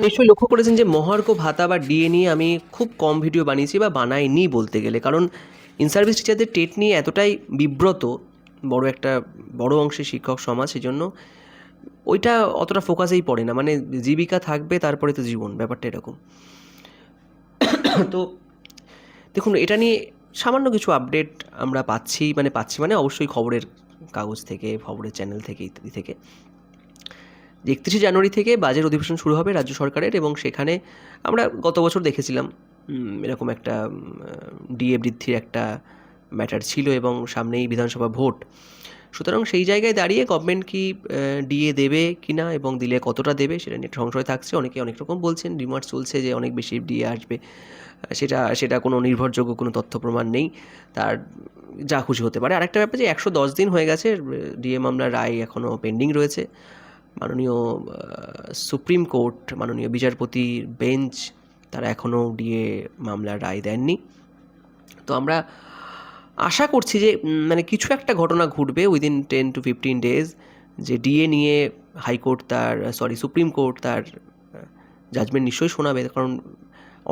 নিশ্চয়ই লক্ষ্য করেছেন যে মহার্ঘ ভাতা বা ডিএ নিয়ে আমি খুব কম ভিডিও বানিয়েছি বা বানাইনি বলতে গেলে। কারণ ইন সার্ভিস টিচারদের টেট নিয়ে এতটাই বিব্রত, বড় একটা, বড় অংশের শিক্ষক সমাজ সেজন্য, ওইটা অতটা ফোকাসেই পড়ে না। মানে জীবিকা থাকবে, তারপরে তো জীবন, ব্যাপারটা এরকম। তো দেখুন, এটা নিয়ে সামান্য কিছু আপডেট আমরা পাচ্ছি মানে পাচ্ছি মানে অবশ্যই খবরের কাগজ থেকে, খবরের চ্যানেল থেকে, ইত্যাদি থেকে। একত্রিশে জানুয়ারি থেকে বাজেট অধিবেশন শুরু হবে রাজ্য সরকারের এবং সেখানে আমরা গত বছর দেখেছিলাম এরকম একটা ডিএ বৃদ্ধির একটা ম্যাটার ছিল এবং সামনেই বিধানসভা ভোট। সুতরাং সেই জায়গায় দাঁড়িয়ে গভর্নমেন্ট কি ডিএ দেবে কি না এবং দিলে কতটা দেবে সেটা নিয়ে সংশয় থাকছে। অনেকে অনেক রকম বলছেন রিমার্স চলছে যে অনেক বেশি ডিএ আসবে। সেটা সেটা কোনো নির্ভরযোগ্য কোনো তথ্য প্রমাণ নেই। তার, যা খুশি হতে পারে। আরেকটা ব্যাপার যে একশো দশ দিন হয়ে গেছে, ডিএ মামলার রায় এখনও পেন্ডিং রয়েছে। মাননীয় সুপ্রিম কোর্ট, মাননীয় বিচারপতির বেঞ্চ, তারা এখনও ডিএ মামলার রায় দেননি। তো আমরা আশা করছি যে মানে কিছু একটা ঘটনা ঘটবে within ten to fifteen days যে ডিএ নিয়ে হাইকোর্ট তার সরি সুপ্রিম কোর্ট তার জাজমেন্ট নিশ্চয়ই শোনাবে। কারণ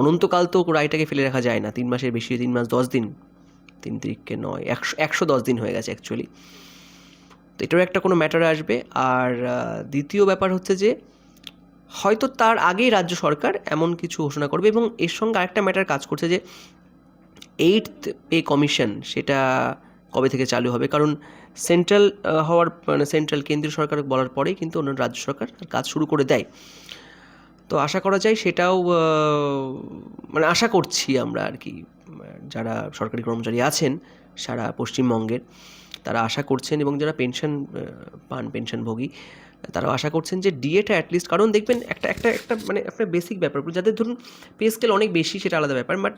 অনন্তকাল তো রায়টাকে ফেলে রাখা যায় না, তিন মাসের বেশি, তিন মাস দশ দিন, তিন তারিখকে নয়, একশো একশো দশ দিন হয়ে গেছে অ্যাকচুয়ালি তো এটারও একটা কোনো ম্যাটার আসবে। আর দ্বিতীয় ব্যাপার হচ্ছে যে, হয়তো তার আগেই রাজ্য সরকার এমন কিছু ঘোষণা করবে এবং এর সঙ্গে আরেকটা ম্যাটার কাজ করছে যে এইট পে কমিশন সেটা কবে থেকে চালু হবে? কারণ সেন্ট্রাল হওয়ার মানে সেন্ট্রাল কেন্দ্রীয় সরকার বলার পরেই কিন্তু অন্য রাজ্য সরকার কাজ শুরু করে দেয়। তো আশা করা যায় সেটাও মানে আশা করছি আমরা আর কি, যারা সরকারি কর্মচারী আছেন সারা পশ্চিমবঙ্গের। তারা আশা করছেন এবং যারা পেনশন পান, পেনশনভোগী, তারাও আশা করছেন যে ডিএটা অ্যাটলিস্ট কারণ দেখবেন একটা একটা একটা মানে একটা বেসিক ব্যাপার, যাদের ধরুন পে স্কেল অনেক বেশি সেটা আলাদা ব্যাপার বাট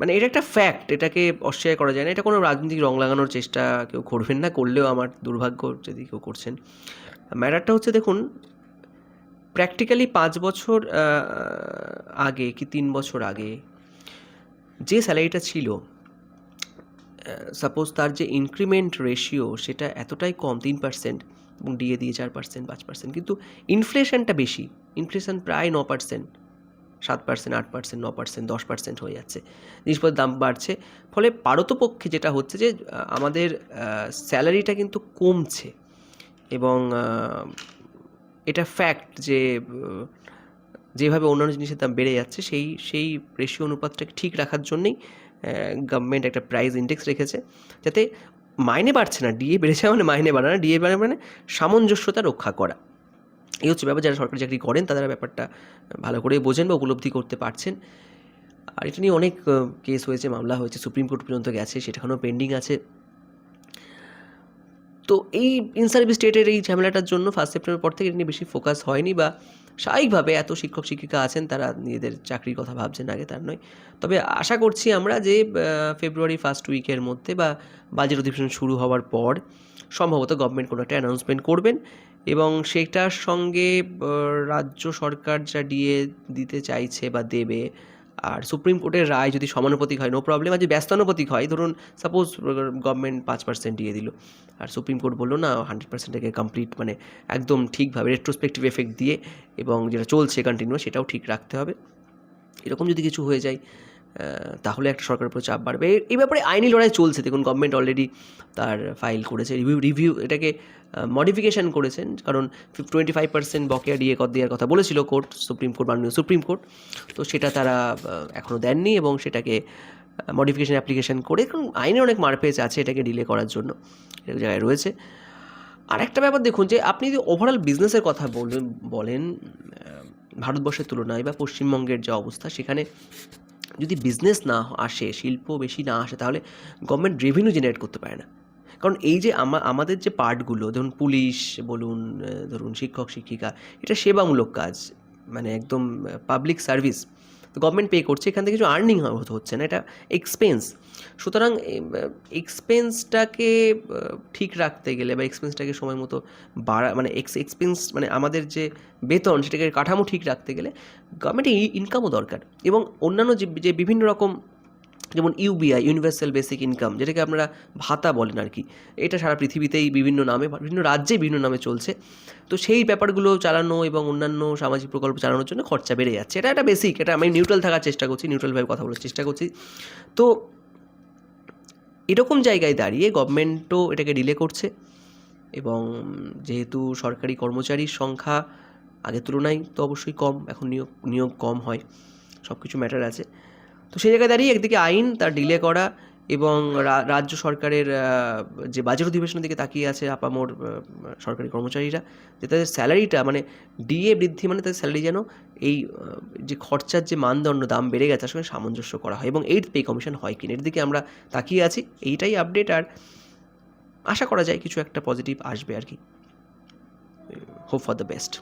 মানে এটা একটা ফ্যাক্ট এটাকে অস্বীকার করা যায় না, এটা কোনো রাজনৈতিক রং লাগানোর চেষ্টা কেউ করবেন না, করলেও আমার দুর্ভাগ্য যদি কেউ করছেন। ম্যাটারটা হচ্ছে দেখুন প্র্যাকটিক্যালি পাঁচ বছর আগে কি তিন বছর আগে যে স্যালারিটা ছিল সাপোজ তার যে ইনক্রিমেন্ট রেশিও সেটা এতটাই কম, তিন পার্সেন্ট এবং ডিএ দিয়ে চার পার্সেন্ট পাঁচ পার্সেন্ট কিন্তু ইনফ্লেশনটা বেশি। ইনফ্লেশন প্রায় ন পার্সেন্ট সাত পার্সেন্ট আট পার্সেন্ট ন পার্সেন্ট দশ পার্সেন্ট হয়ে যাচ্ছে। জিনিসপত্রের দাম বাড়ছে। ফলে পারতপক্ষে যেটা হচ্ছে যে আমাদের স্যালারিটা কিন্তু কমছে এবং এটা ফ্যাক্ট যে যেভাবে অন্যান্য জিনিসের দাম বেড়ে যাচ্ছে, সেই সেই রেশিও অনুপাতটাকে ঠিক রাখার জন্যেই গভর্নমেন্ট একটা প্রাইস ইন্ডেক্স রেখেছে, যাতে মাইনে বাড়ছে না ডিএ বেড়েছে মানে মাইনে বাড়ে না ডিএ বাড়ে মানে সামঞ্জস্যতা রক্ষা করা। এই হচ্ছে ব্যাপার, যারা সরকারি চাকরি করেন, তারা ব্যাপারটা ভালো করে বোঝেন বা উপলব্ধি করতে পারছেন। আর এটা নিয়ে অনেক কেস হয়েছে, মামলা হয়েছে, সুপ্রিম কোর্ট পর্যন্ত গেছে সেটা এখনও পেন্ডিং আছে। তো এই ইন সার্ভিস স্টেটের এই ঝামেলাটার জন্য ফার্স্ট সেপ্টেম্বর পর থেকে এটা নিয়ে বেশি ফোকাস হয়নি বা স্বাভাবিকভাবে এত শিক্ষক শিক্ষিকা আছেন, তারা নিজেদের চাকরির কথা ভাবছেন আগে, তার নয়। তবে আশা করছি আমরা যে ফেব্রুয়ারি ফার্স্ট উইকের মধ্যে বা বাজেট অধিবেশন শুরু হওয়ার পর সম্ভবত গভর্নমেন্ট কোনো একটা অ্যানাউন্সমেন্ট করবেন এবং সেটার সঙ্গে রাজ্য সরকার যা ডিএ দিতে চাইছে বা দেবে আর সুপ্রিম কোর্টের রায় যদি সমানুপাতিক হয় নো প্রবলেম আর যদি ব্যস্তানুপাতিক হয়, ধরুন সাপোজ গভর্নমেন্ট পাঁচ পার্সেন্ট দিয়ে দিল, আর সুপ্রিম কোর্ট বলল, না হান্ড্রেড পার্সেন্টকে কমপ্লিট মানে একদম ঠিকভাবে রেট্রোস্পেক্টিভ এফেক্ট দিয়ে এবং যেটা চলছে কন্টিনিউ সেটাও ঠিক রাখতে হবে। এরকম যদি কিছু হয়ে যায় তাহলে একটা সরকারের উপর চাপ বাড়বে। এই- ব্যাপারে আইনি লড়াই চলছে। দেখুন গভর্নমেন্ট অলরেডি তার ফাইল করেছে রিভিউ রিভিউ এটাকে মডিফিকেশন করেছেন। কারণ টোয়েন্টি ফাইভ পার্সেন্ট বকেয়া ডিএ কর দেওয়ার কথা বলেছিল কোর্ট, সুপ্রিম কোর্ট, মাননীয় সুপ্রিম কোর্ট। তো সেটা তারা এখনও দেননি এবং সেটাকে মডিফিকেশন অ্যাপ্লিকেশান করে, কারণ আইনে অনেক মারপেচ আছে এটাকে ডিলে করার জন্য। এক জায়গায় রয়েছে। আর একটা ব্যাপার দেখুন যে, আপনি যদি ওভারঅল বিজনেসের কথা বলবেন, বলেন ভারতবর্ষের তুলনায় বা পশ্চিমবঙ্গের যে অবস্থা, সেখানে যদি বিজনেস না আসে, শিল্প বেশি না আসে, তাহলে গভর্নমেন্ট রেভিনিউ জেনারেট করতে পারে না। কারণ এই যে আমা- আমাদের যে পার্টগুলো ধরুন পুলিশ বলুন ধরুন শিক্ষক, শিক্ষিকা, এটা সেবামূলক কাজ মানে একদম পাবলিক সার্ভিস তো গভর্নমেন্ট পে করছে, এখান থেকে কিছু আর্নিং হচ্ছে না, এটা এক্সপেন্স সুতরাং এক্সপেন্সটাকে ঠিক রাখতে গেলে বা এক্সপেন্সটাকে সময় মতো বাড়া মানে এক্স এক্সপেন্স মানে আমাদের যে বেতন, সেটাকে কাঠামো ঠিক রাখতে গেলে গভর্নমেন্টের ইনকামও দরকার এবং অন্যান্য যে যে বিভিন্ন রকম যেমন ইউবিআই ইউনিভার্সাল বেসিক ইনকাম যেটাকে আপনারা ভাতা বলেন আর কি। এটা সারা পৃথিবীতেই বিভিন্ন নামে, বিভিন্ন রাজ্যে বিভিন্ন নামে চলছে। তো সেই ব্যাপারগুলো চালানো এবং অন্যান্য সামাজিক প্রকল্প চালানোর জন্য খরচা বেড়ে যাচ্ছে। এটা একটা বেসিক এটা আমি নিউট্রাল থাকার চেষ্টা করছি নিউট্রালভাবে কথা বলার চেষ্টা করছি। তো এরকম জায়গায় দাঁড়িয়ে গভর্নমেন্টও এটাকে ডিলে করছে এবং যেহেতু সরকারি কর্মচারীর সংখ্যা আগের তুলনায় তো অবশ্যই কম, এখন নিয়োগ নিয়োগ কম হয়। সব কিছু ম্যাটার আছে। তো সেই জায়গায় দাঁড়িয়ে একদিকে আইন তার ডিলে করা এবং রাজ্য সরকারের যে বাজেট অধিবেশনের দিকে তাকিয়ে আছে আপামোর সরকারি কর্মচারীরা, যে তাদের স্যালারিটা মানে ডিএ বৃদ্ধি মানে তাদের স্যালারি যেন এই যে খরচার যে মানদণ্ড দাম বেড়ে গেছে তার সঙ্গে সামঞ্জস্য করা হয় এবং এইট পে কমিশন হয় কিনা, এর দিকে আমরা তাকিয়ে আছি, এইটাই আপডেট আর আশা করা যায় কিছু একটা পজিটিভ আসবে আর কি। Hope for the best